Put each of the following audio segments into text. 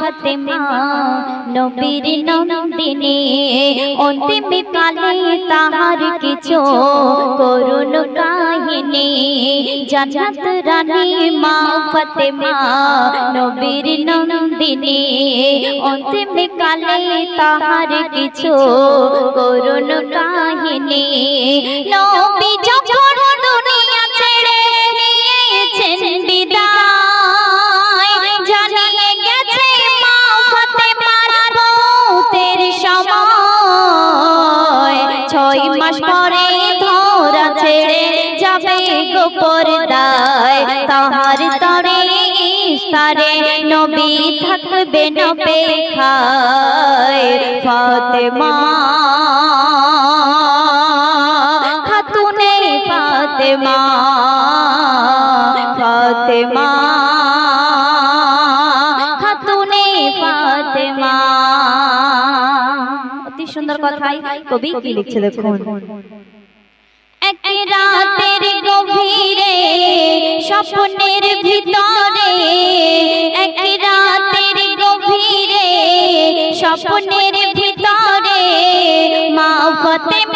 ফাতেমা, নবীর নন্দিনী, অন্তিম কালে তাহার কিছু করুণ কাহিনী। জান্নাত রানী মা ফাতেমা, নবীর নন্দিনী, অন্তিম কালে তাহার কিছু করুণ কাহিনী। গোপর দায় তাহার তরে ইস্তারে নবী থাকবে নবে ফাতেমা খাতুনে ফাতেমা ফাতেমা খাতুনে ফাতেমা। অতি সুন্দর কথাই কবি কি লিখছে দেখুন। এক রাতের গভীরে স্বপ্নের ভিতরে। এক রাতের গভীরে স্বপ্নের ভিতরে। মা ফতেমার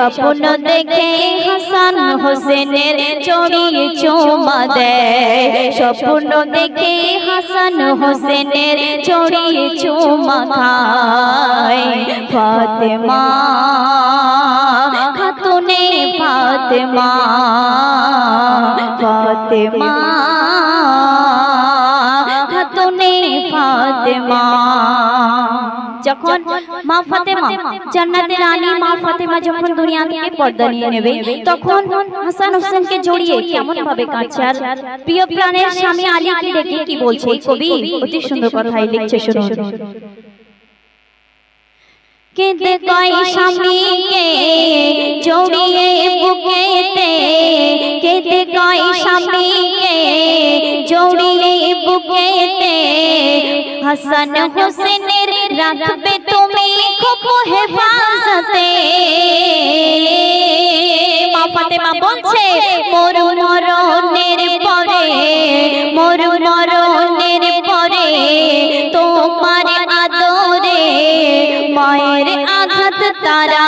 স্বপ্ন দেখে হাসান হোসেনের চড়িয়ে চুমা দেয়। স্বপ্ন দেখে হাসান হোসেনের চড়িয়ে চুমা খায়। ফাতেমা, খাতুনে ফাতেমা ফাতেমা, খাতুনে ফাতেমা। যখন মা ফাতেমা জান্নাতের রানী মা ফাতেমা যখন দুনিয়া থেকে পর্দা নিয়ে নেবে, তখন হাসান হোসেনকে জড়িয়ে কেমন ভাবে আর প্রিয় প্রাণের স্বামী আলীকে ডেকে কি বলছে? কবি অতি সুন্দর কথাই লিখছে, শুনুন। কেঁদে কয় স্বামীকে জড়িয়ে বুকেতে, কেঁদে কয় স্বামীকে জড়িয়ে বুকেতে, হাসান হোসেনের রাখবে তুমি খুব হেফাজতে। মা বলছে, মোর মরণের পরে, মোর মরণের পরে তোমার আদরে মায়ের আঘাত তারা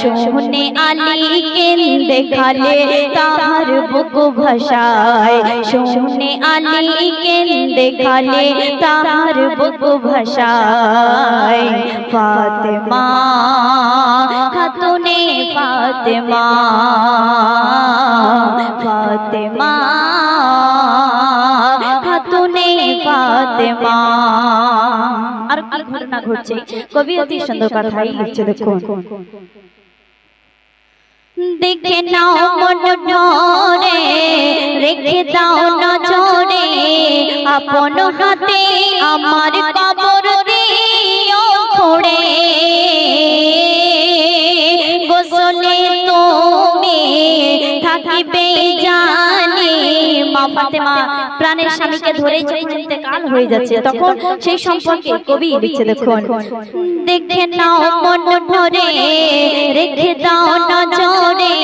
শুনে আলী কেন্দে খালে তাহার বুক ভাষায় শুনে আলী কেন্দে খালে তাহার বুক ভাষায় ফাতেমা, খাতুনে ফাতেমা ফাতেমা, খাতুনে ফাতেমা। আর কি ঘটনা ঘটছে? কবি অতি সুন্দর কথাই লিখছে, দেখুন। দেখে নাও মন ভরে রেখে দাও নজরে আপন হাতে আমার প্রাণের স্বামীকে ধরে যখন ইন্তেকাল হয়ে যাচ্ছে তখন সেই সম্পর্কে কবি লিখছে দেখুন। দেখে নাও মন ভরে রেখে দাও নজরে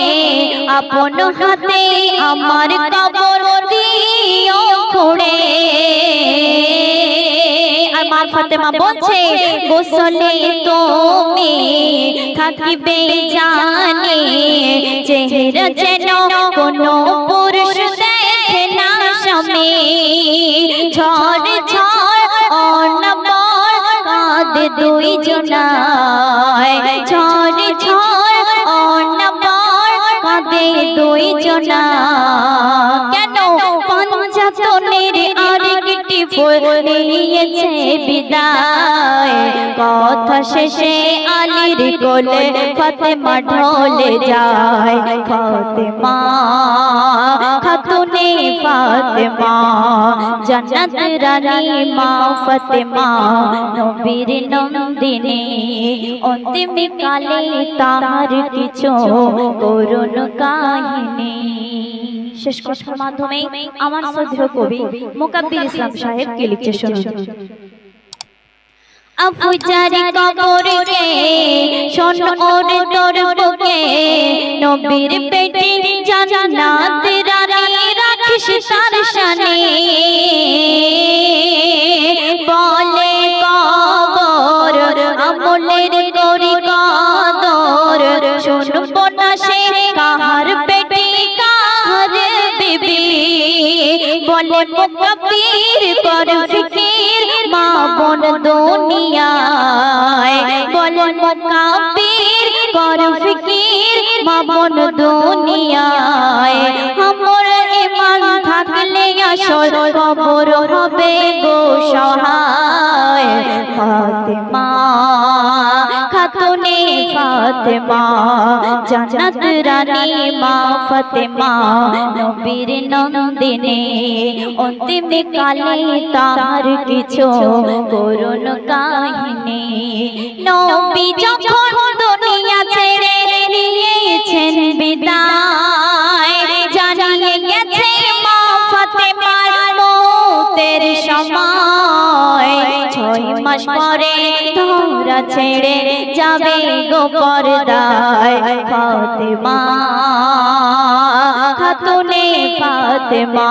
আপন হাতে আমার কবর দিও খোড়ে। আর মা ফাতেমা বলছে গোসলে তুমি থাকিবে জানি চেহারা যেন কোনো পুরুষ শ্যামে ঝড় ঝড় অনবর কাঁদ দুই জনায়। ঝড় ঝড় অনবর কাঁদে দুই জনায়। ফুল নিয়েছে বিদায়। কথা শেষে আলীর কোলে ফাতেমা ঢলে যায়। ফাতেমা, খাতুনে ফাতেমা, জান্নাত রানী মা ফাতেমা, নবীর নন্দিনী। অন্তিম কালে তার কিছু করুণ কাহিনী। শেষ কথার মাধ্যমে আমার শ্রদ্ধেয় কবি মোকাব্বির ইসলাম সাহেব কে লিখছে শুনুন আফুজারি কবরকে শোন ওর তোর বুকে, নবীর পেটে জান্নাত রানী রাখিস তার শানে। বলে কবর, আমলের করি কদর, শুনব না সে বলে মুকাব্বির কর ফিকির মা বোন দুনিয়ায়। বলে মুকাব্বির কর ফিকির মা বোন দুনিয়ায়। আমার ইমান থাকলে আসল কবর হবে গো সহায়। ফাতেমা খাতুনে ফাতেমা জান্নাত রানী মা ফাতেমা নবীর নন্দিনী অন্তিম কালে তার কিছু করুণ কাহিনী নবী যখন দুনিয়া ছেড়ে নিয়েছেন বিদায় জানিয়ে গেছে মা ফাতেমার মৌতের সময় ছয় মাস পরে তোরা ছেড়ে যাবে গো পর্দায়। ফাতেমা খাতুনে ফাতেমা।